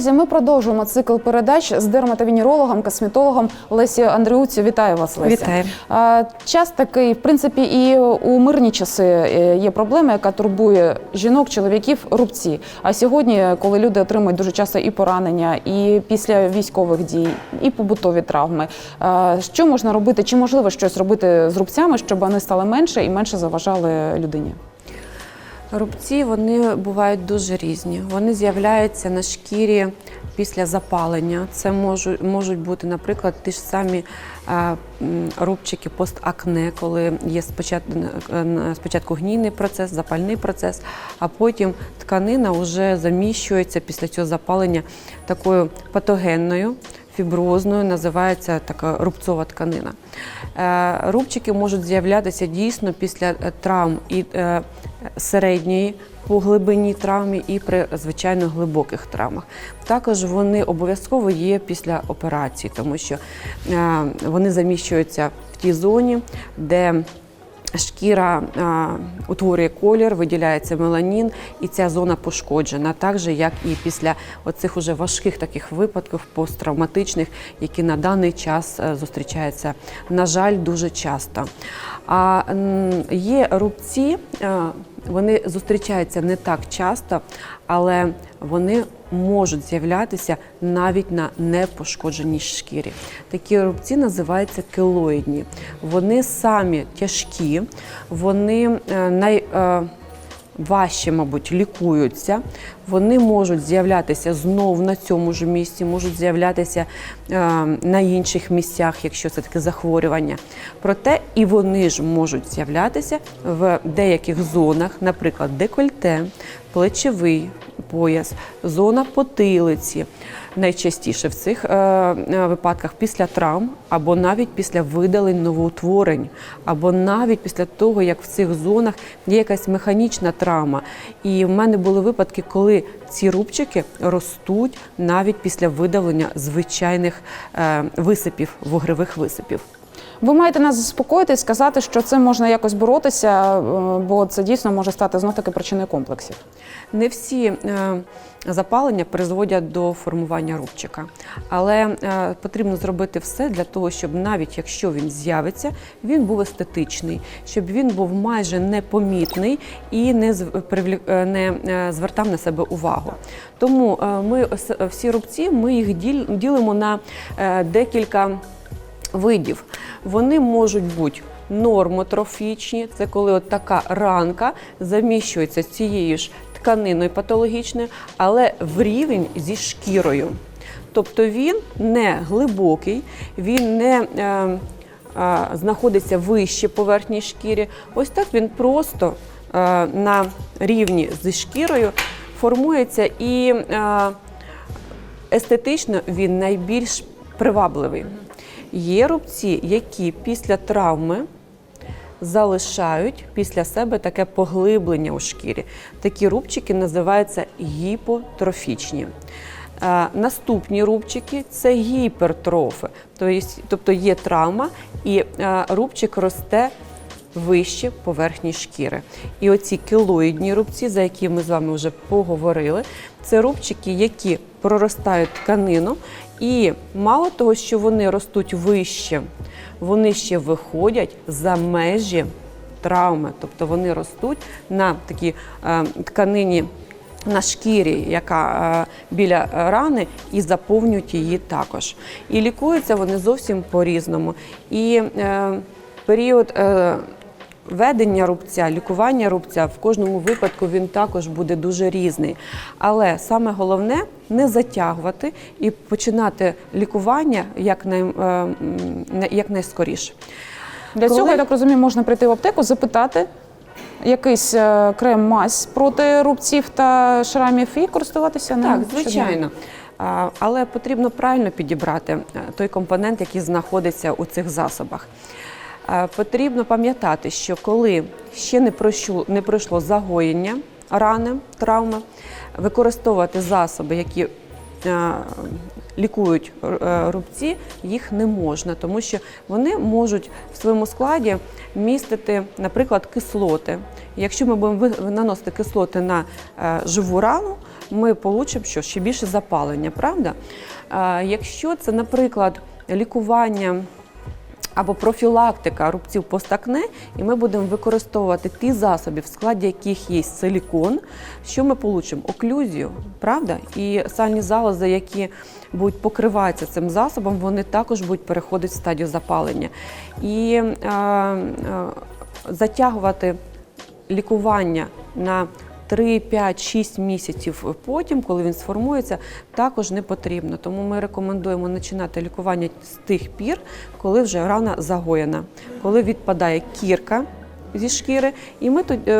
Друзі, ми продовжуємо цикл передач з дерматовенерологом, косметологом Лесією Андріуцю. Вітаю вас, Леся. Вітаю. Час такий, в принципі, і у мирні часи е, є проблема, яка турбує жінок, чоловіків, рубці. А сьогодні, коли люди отримують дуже часто і поранення, і після військових дій, і побутові травми, що можна робити? Чи можливо щось робити з рубцями, щоб вони стали менше і менше заважали людині? Рубці вони бувають дуже різні. Вони з'являються на шкірі після запалення. Це можуть, можуть бути, наприклад, ті ж самі е, рубчики постакне, коли є спочатку, е, спочатку гнійний процес, запальний процес, а потім тканина вже заміщується після цього запалення такою патогенною. Фіброзною називається така рубцова тканина. Е, Рубчики можуть з'являтися дійсно після е, травм і е, середньої по глибині травмі і при звичайно глибоких травмах. Також вони обов'язково є після операції, тому що вони заміщуються в тій зоні, де Шкіра утворює колір, виділяється меланін, і ця зона пошкоджена, так же як і після оцих уже важких таких випадків посттравматичних, які на даний час е, зустрічаються, на жаль, дуже часто. А є рубці, е, вони зустрічаються не так часто, але вони можуть з'являтися навіть на непошкодженій шкірі. Такі рубці називаються келоїдні. Вони самі тяжкі, вони е, най. Важче, мабуть, лікуються, вони можуть з'являтися знов на цьому ж місці, можуть з'являтися е, на інших місцях, якщо це таке захворювання. Проте і вони ж можуть з'являтися в деяких зонах, наприклад, декольте, плечовий пояс, зона потилиці. Найчастіше в цих е, е, випадках після травм, або навіть після видалень новоутворень, або навіть після того, як в цих зонах є якась механічна травма. І в мене були випадки, коли ці рубчики ростуть навіть після видалення звичайних е, висипів, вугревих висипів. Ви маєте нас заспокоїти і сказати, що цим можна якось боротися, е, бо це дійсно може стати знов таки причиною комплексів. Не всі е, запалення призводять до формування рубчика, але е, потрібно зробити все для того, щоб навіть якщо він з'явиться, він був естетичний, щоб він був майже непомітний і не не звертав на себе увагу. Тому ми всі рубці ми їх ділимо на декілька видів. Вони можуть бути нормотрофічні, це коли от така ранка заміщується цією ж тканиною патологічною, але в рівень зі шкірою. Тобто він не глибокий, він не е, е, знаходиться вище поверхні шкіри. Ось так він просто е, на рівні зі шкірою формується і е, естетично він найбільш привабливий. Є рубці, які після травми залишають після себе таке поглиблення у шкірі. Такі рубчики називаються гіпотрофічні. Е, Наступні рубчики це гіпертрофи, тобто- тобто є травма, і е, рубчик росте вище поверхні шкіри. І оці кілоїдні рубці, за які ми з вами вже поговорили, це рубчики, які проростають тканину, і мало того, що вони ростуть вище, вони ще виходять за межі травми, тобто вони ростуть на такій е, тканині. На шкірі, яка е, біля рани, і заповнюють її також. І лікуються вони зовсім по-різному. І е, період е, ведення рубця, лікування рубця в кожному випадку він також буде дуже різний. Але саме головне не затягувати і починати лікування якнай, е, якнайскоріше. Для Коли- цього, я так розумію, можна прийти в аптеку, запитати якийсь е, крем мазь проти рубців та шрамів і користуватися ним. Так, звичайно. Але потрібно правильно підібрати е, той компонент, який знаходиться у цих засобах. Е, Потрібно пам'ятати, що коли ще не пройшло, не пройшло загоєння рани, травми, використовувати засоби, які е, лікують е, рубці, їх не можна, тому що вони можуть в своєму складі містити, наприклад, кислоти. Якщо ми будемо наносити кислоти на живу рану, ми получимо що ще більше запалення, правда? Якщо це, наприклад, лікування або профілактика рубців постакне, і ми будемо використовувати ті засоби, в складі яких є силікон, що ми получимо? Оклюзію, правда? І сальні залози, які будуть покриватися цим засобом, вони також будуть переходити в стадію запалення. І е, е, затягувати лікування на 3, 5, 6 місяців потім, коли він сформується, також не потрібно. Тому ми рекомендуємо починати лікування з тих пір, коли вже рана загоєна, коли відпадає кірка. Зі шкіри, і ми тут е,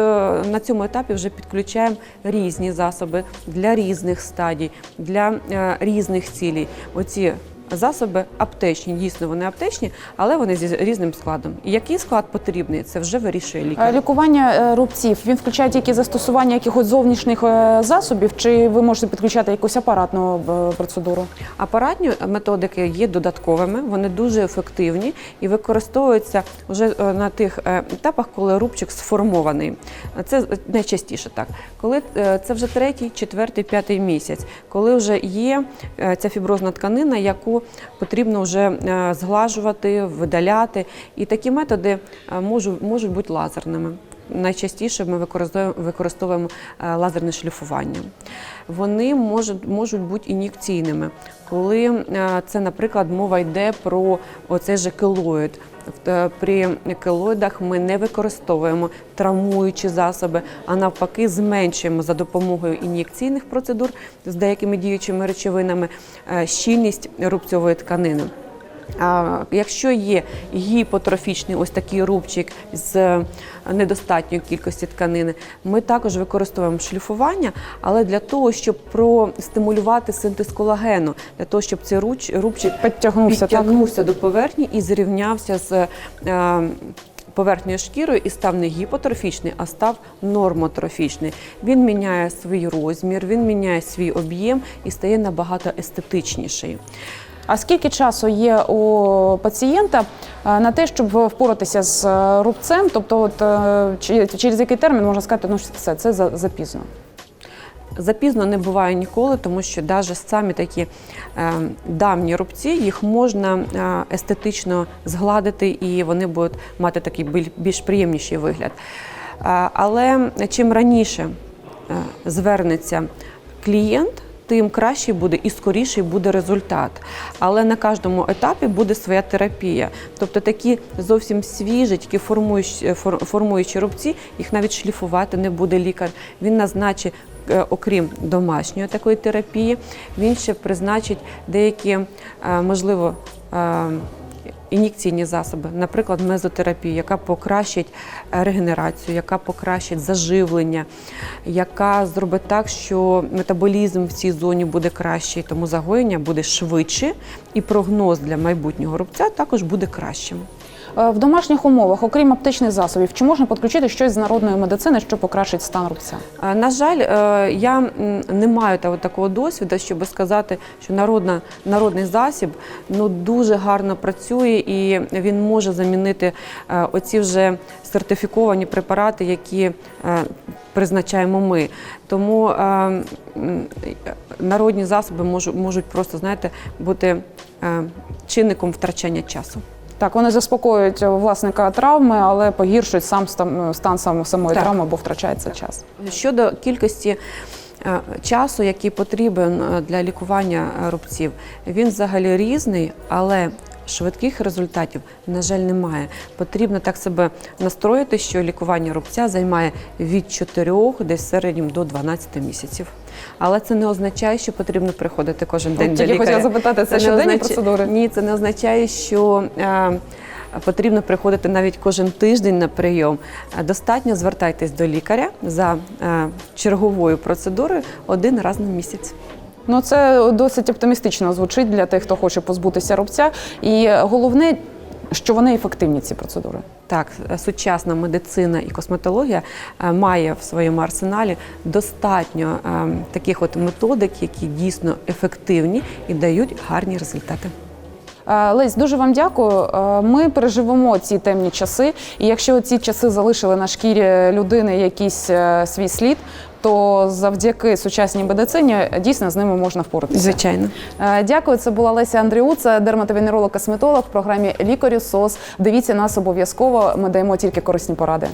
на цьому етапі вже підключаємо різні засоби для різних стадій, для е, різних цілей. Оці засоби аптечні, дійсно вони аптечні, але вони зі різним складом. І який склад потрібний, це вже вирішує Е, лікар. Лікування е, рубців він включає тільки застосування якихось зовнішніх е, засобів, чи ви можете підключати якусь апаратну е, процедуру? Апаратні методики є додатковими, вони дуже ефективні і використовуються вже е, на тих е, етапах, коли рубчик сформований. Це найчастіше так. Коли е, це вже третій, четвертий, п'ятий місяць, коли вже є е, ця фіброзна тканина, яку потрібно вже е, зглажувати, видаляти. І такі методи е, можуть, можуть бути лазерними. Найчастіше ми використовуємо, використовуємо е, лазерне шліфування. Вони можуть, можуть бути ін'єкційними, коли е, це, наприклад, мова йде про оцей же келоїд. Е, При келоїдах ми не використовуємо травмуючі засоби, а навпаки, зменшуємо за допомогою ін'єкційних процедур з деякими діючими речовинами щільність рубцьової тканини. Якщо є гіпотрофічний ось такий рубчик з недостатньою кількості тканини, ми також використовуємо шліфування, але для того, щоб простимулювати синтез колагену, для того, щоб цей рубчик Підтягнувся, так? підтягнувся до поверхні і зрівнявся з е, поверхнею шкірою і став не гіпотрофічний, а став нормотрофічний. Він міняє свій розмір, він міняє свій об'єм і стає набагато естетичніший. А скільки часу є у пацієнта е, на те, щоб впоратися з е, рубцем? Тобто, от е, через який термін можна сказати, ну все, це запізно? Запізно не буває ніколи, тому що навіть самі такі давні рубці їх можна естетично згладити і вони будуть мати такий більш приємніший вигляд. Але чим раніше звернеться клієнт, тим кращий буде і скоріший буде результат. Але на кожному етапі буде своя терапія. Тобто такі зовсім свіжі, тільки формуючі, фор- формуючі рубці, їх навіть шліфувати не буде лікар. Він назначить, е, окрім домашньої такої терапії, він ще призначить деякі, е, можливо, е, ін'єкційні засоби, наприклад, мезотерапію, яка покращить е, регенерацію, яка покращить заживлення, яка зробить так, що метаболізм в цій зоні буде кращий, тому загоєння буде швидше, і прогноз для майбутнього рубця також буде кращим. Е, В домашніх умовах, окрім аптечних засобів, чи можна підключити щось з народної медицини, що покращить стан рубця? Е, На жаль, е, я не маю та- такого досвіду, щоб сказати, що народна, народний засіб ну, дуже гарно працює і він може замінити оці вже сертифіковані препарати, які призначаємо ми. Тому народні засоби можуть, можуть просто, знаєте, бути чинником втрачання часу. Так, вони заспокоюють власника травми, але погіршують сам стан, стан самої Так. травми, бо втрачається час. Щодо кількості е, часу, який потрібен е, для лікування е, рубців, він взагалі різний, але швидких результатів, на жаль, немає. Потрібно так себе настроїти, що лікування рубця займає від 4 десь в середньому до 12 місяців. Але це не означає, що потрібно приходити кожен день. До тільки лікаря. хотіла запитати, це не щоденні означ- процедури? Ні, це не означає, що е, потрібно приходити навіть кожен тиждень на прийом. Е, Достатньо звертайтесь до лікаря за е, черговою процедурою один раз на місяць. Ну це досить оптимістично звучить для тих, хто хоче позбутися рубця. І головне, що вони ефективні, ці процедури. Так, сучасна медицина і косметологія е, має в своєму арсеналі достатньо е, таких от методик, які дійсно ефективні і дають гарні результати. Е, Лесь, дуже вам дякую. Е, Ми переживемо ці темні часи. І якщо ці часи залишили на шкірі людини якийсь е, свій слід, то завдяки сучасній медицині дійсно з ними можна впоратися. Звичайно, дякую. Це була Леся Андріуца, дерматовенеролог косметолог в програмі Лікарю СОС. Дивіться нас обов'язково. Ми даємо тільки корисні поради.